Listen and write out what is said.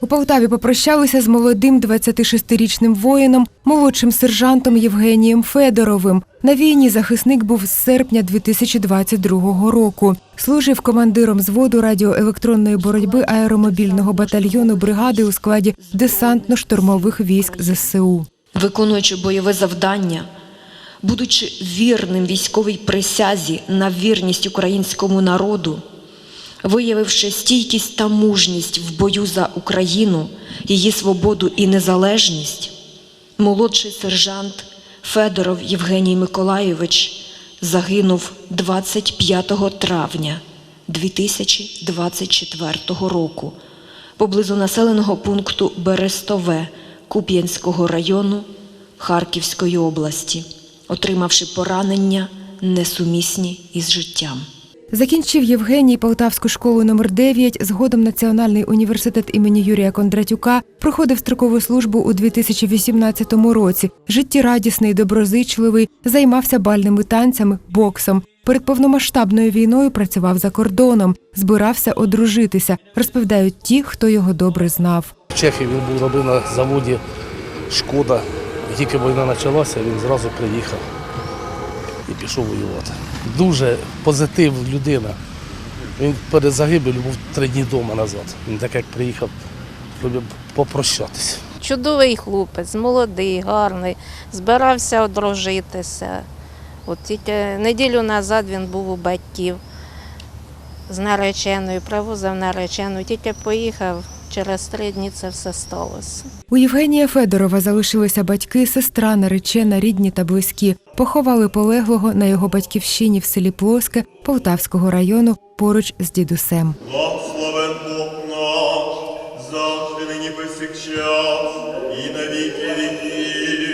У Полтаві попрощалися з молодим 26-річним воїном, молодшим сержантом Євгенієм Федоровим. На війні захисник був з серпня 2022 року. Служив командиром зводу радіоелектронної боротьби аеромобільного батальйону бригади у складі десантно-штурмових військ ЗСУ. виконуючи бойове завдання, будучи вірним військовій присязі на вірність українському народу, виявивши стійкість та мужність в бою за Україну, її свободу і незалежність, молодший сержант Федоров Євгеній Миколайович загинув 25 травня 2024 року поблизу населеного пункту Берестове Куп'янського району Харківської області, отримавши поранення несумісні із життям. Закінчив Євгеній Полтавську школу номер 9 згодом Національний університет імені Юрія Кондратюка, проходив строкову службу у 2018 році. Життєрадісний, доброзичливий, займався бальними танцями, боксом. Перед повномасштабною війною працював за кордоном, збирався одружитися, розповідають ті, хто його добре знав. В Чехії він був робив на заводі Шкода. Тільки війна почалася, він зразу приїхав і пішов воювати. Дуже позитив людина. Він перед загибелью був три дні вдома назад. Він так як приїхав, щоб попрощатися. Чудовий хлопець, молодий, гарний, збирався одружитися. От тільки неділю назад він був у батьків з нареченою, привозив наречену, тільки поїхав, через три дні це все сталося. У Євгенія Федорова залишилися батьки, сестра, наречена, рідні та близькі. Поховали полеглого на його батьківщині в селі Плоске Полтавського району поруч з дідусем. Благословен Бог наш, завжди нині повсякчас, і на віки.